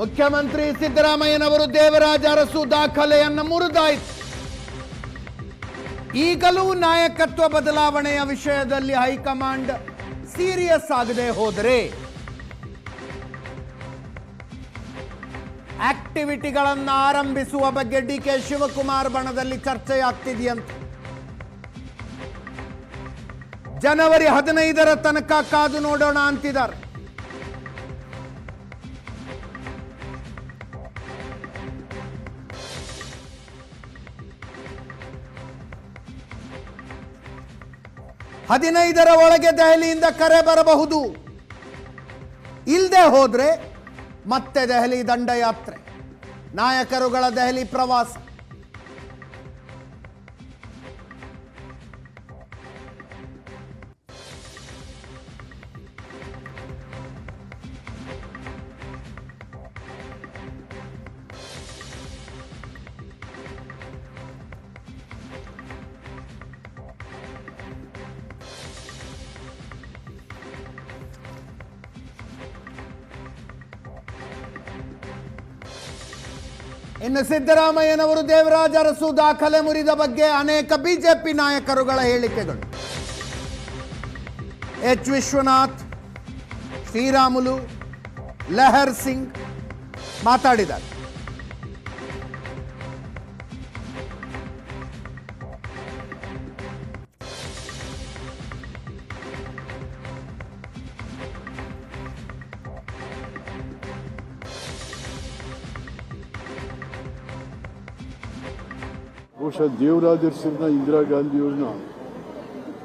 ಮುಖ್ಯಮಂತ್ರಿ ಸಿದ್ದರಾಮಯ್ಯನವರು ದೇವರಾಜ ಅರಸು ದಾಖಲೆಯನ್ನು ಮುರಿದಾಯಿತು. ಈಗಲೂ ನಾಯಕತ್ವ ಬದಲಾವಣೆಯ ವಿಷಯದಲ್ಲಿ ಹೈಕಮಾಂಡ್ ಸೀರಿಯಸ್ ಆಗದೆ ಹೋದರೆ ಆಕ್ಟಿವಿಟಿಗಳನ್ನು ಆರಂಭಿಸುವ ಬಗ್ಗೆ ಡಿ ಕೆ ಶಿವಕುಮಾರ್ ಬಣದಲ್ಲಿ ಚರ್ಚೆಯಾಗ್ತಿದೆಯಂತೆ. ಜನವರಿ ಹದಿನೈದರ ತನಕ ಕಾದು ನೋಡೋಣ ಅಂತಿದ್ದಾರೆ. ಹದಿನೈದರ ಒಳಗೆ ದೆಹಲಿಯಿಂದ ಕರೆ ಬರಬಹುದು. ಇಲ್ಲದೆ ಹೋದರೆ ಮತ್ತೆ ದೆಹಲಿ ದಂಡಯಾತ್ರೆ. ನಾಯಕರುಗಳ ದೆಹಲಿ ಪ್ರವಾಸ. ಇನ್ನು ಸಿದ್ದರಾಮಯ್ಯನವರು ದೇವರಾಜ ಅರಸು ದಾಖಲೆ ಮುರಿದ ಬಗ್ಗೆ ಅನೇಕ ಬಿಜೆಪಿ ನಾಯಕರುಗಳ ಹೇಳಿಕೆಗಳು. ಎಚ್ ವಿಶ್ವನಾಥ್, ಶ್ರೀರಾಮುಲು, ಲಹರ್ ಸಿಂಗ್ ಮಾತಾಡಿದ್ದಾರೆ. ಬಹುಶಃ ದೇವರಾಜರ್ಸರನ್ನ ಇಂದಿರಾ ಗಾಂಧಿಯವ್ರನ್ನ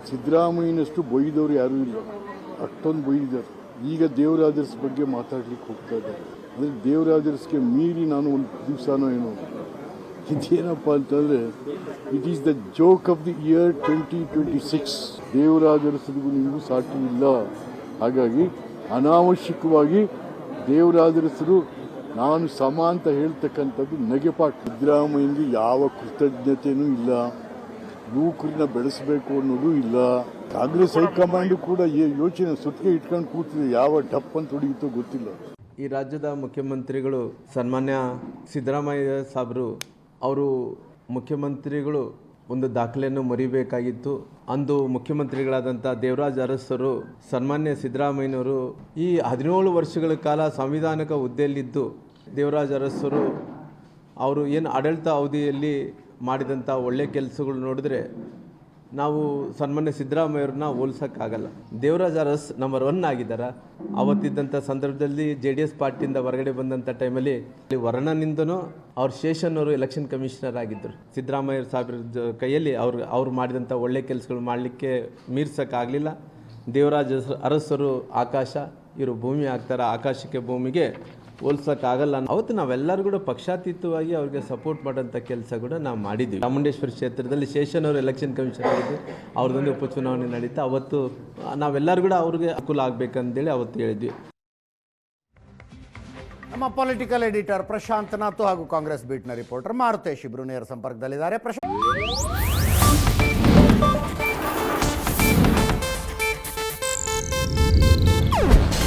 ಸಿದ್ದರಾಮಯ್ಯನಷ್ಟು ಬೊಯ್ದವ್ರು ಯಾರೂ ಇಲ್ಲ. ಅಷ್ಟೊಂದು ಬೈದಿದ್ದಾರೆ. ಈಗ ದೇವರಾಜರ್ಸ್ ಬಗ್ಗೆ ಮಾತಾಡ್ಲಿಕ್ಕೆ ಹೋಗ್ತಾ ಇದ್ದಾರೆ. ಅಂದರೆ ದೇವರಾಜರ್ಸ್ಗೆ ಮೀರಿ ನಾನು ಒಂದು ದಿವಸನೋ ಏನೋ. ಇದೇನಪ್ಪ ಅಂತಂದರೆ it is the joke of the year twenty twenty six ದೇವರಾಜರಸರಿಗೂ ನಿಮಗೂ ಸಾಟಿ ಇಲ್ಲ. ಹಾಗಾಗಿ ಅನಾವಶ್ಯಕವಾಗಿ ದೇವರಾಜರಸರು ನಾನು ಸಮ ಅಂತ ಹೇಳ್ತಕ್ಕಂಥದ್ದು ನಗೆಪಾಟ್. ಸಿದ್ದರಾಮಯ್ಯನಿಗೆ ಯಾವ ಕೃತಜ್ಞತೆಯೂ ಇಲ್ಲ. ಯುವಕರನ್ನ ಬೆಳೆಸಬೇಕು ಅನ್ನೋದು ಇಲ್ಲ. ಕಾಂಗ್ರೆಸ್ ಹೈಕಮಾಂಡ್ ಕೂಡ ಈ ಯೋಚನೆ ಸುತ್ತಿಗೆ ಇಟ್ಕೊಂಡು ಕೂತಿದೆ. ಯಾವ ಡಪ್ ಅಂತ ಗೊತ್ತಿಲ್ಲ. ಈ ರಾಜ್ಯದ ಮುಖ್ಯಮಂತ್ರಿಗಳು ಸನ್ಮಾನ್ಯ ಸಿದ್ದರಾಮಯ್ಯ ಸಾಬ್ರು, ಅವರು ಮುಖ್ಯಮಂತ್ರಿಗಳು ಒಂದು ದಾಖಲೆಯನ್ನು ಮರಿಬೇಕಾಗಿತ್ತು. ಅಂದು ಮುಖ್ಯಮಂತ್ರಿಗಳಾದಂಥ ದೇವರಾಜ್ ಅರಸರು, ಸನ್ಮಾನ್ಯ ಸಿದ್ದರಾಮಯ್ಯನವರು ಈ ಹದಿನೇಳು ವರ್ಷಗಳ ಕಾಲ ಸಾಂವಿಧಾನಿಕ ಹುದ್ದೆಯಲ್ಲಿದ್ದು, ದೇವರಾಜ್ ಅರಸರು ಅವರು ಏನು ಆಡಳಿತ ಅವಧಿಯಲ್ಲಿ ಮಾಡಿದಂಥ ಒಳ್ಳೆ ಕೆಲಸಗಳು ನೋಡಿದ್ರೆ ನಾವು ಸನ್ಮಾನ್ಯ ಸಿದ್ದರಾಮಯ್ಯವ್ರನ್ನ ಹೋಲ್ಸೋಕ್ಕಾಗಲ್ಲ. ದೇವರಾಜ ಅರಸ್ ನಂಬರ್ ಒನ್ ಆಗಿದ್ದಾರೆ? ಅವತ್ತಿದ್ದಂಥ ಸಂದರ್ಭದಲ್ಲಿ ಜೆ ಡಿ ಎಸ್ ಪಾರ್ಟಿಯಿಂದ ಹೊರಗಡೆ ಬಂದಂಥ ಟೈಮಲ್ಲಿ ವರ್ಣನಿಂದನೂ ಅವ್ರ ಶೇಷನ್ ಅವರು ಎಲೆಕ್ಷನ್ ಕಮಿಷನರ್ ಆಗಿದ್ದರು ಸಿದ್ದರಾಮಯ್ಯ ಸಾಹೇಬ್ರ ಕೈಯಲ್ಲಿ ಅವ್ರು ಅವ್ರು ಮಾಡಿದಂಥ ಒಳ್ಳೆ ಕೆಲಸಗಳು ಮಾಡಲಿಕ್ಕೆ ಮೀರ್ಸೋಕ್ಕಾಗಲಿಲ್ಲ. ದೇವರಾಜ ಅರಸರು ಆಕಾಶ, ಇವರು ಭೂಮಿ ಆಗ್ತಾರೆ? ಆಕಾಶಕ್ಕೆ ಭೂಮಿಗೆ ಹೋಲ್ಸೋಕ್ಕಾಗಲ್ಲ ಅವತ್ತು ನಾವೆಲ್ಲರೂ ಕೂಡ ಪಕ್ಷಾತೀತವಾಗಿ ಅವ್ರಿಗೆ ಸಪೋರ್ಟ್ ಮಾಡೋಂಥ ಕೆಲಸ ಕೂಡ ನಾವು ಮಾಡಿದ್ವಿ. ಚಾಮುಂಡೇಶ್ವರಿ ಕ್ಷೇತ್ರದಲ್ಲಿ ಶೇಷನ್ ಅವರು ಎಲೆಕ್ಷನ್ ಕಮಿಷನ್ ಆಗಿದ್ದು, ಅವ್ರದ್ದೊಂದು ಉಪಚುನಾವಣೆ ನಡೀತಾ ಅವತ್ತು ನಾವೆಲ್ಲರೂ ಕೂಡ ಅವ್ರಿಗೆ ಅನುಕೂಲ ಆಗಬೇಕಂತೇಳಿ ಅವತ್ತು ಹೇಳಿದ್ವಿ. ನಮ್ಮ ಪೊಲಿಟಿಕಲ್ ಎಡಿಟರ್ ಪ್ರಶಾಂತ್ ನಾಥು ಹಾಗೂ ಕಾಂಗ್ರೆಸ್ ಬೀಟ್ನ ರಿಪೋರ್ಟರ್ ಮಾರುತೇಶ್ ಇಬ್ರು ನೇರ ಸಂಪರ್ಕದಲ್ಲಿದ್ದಾರೆ. ಪ್ರಶಾಂತ್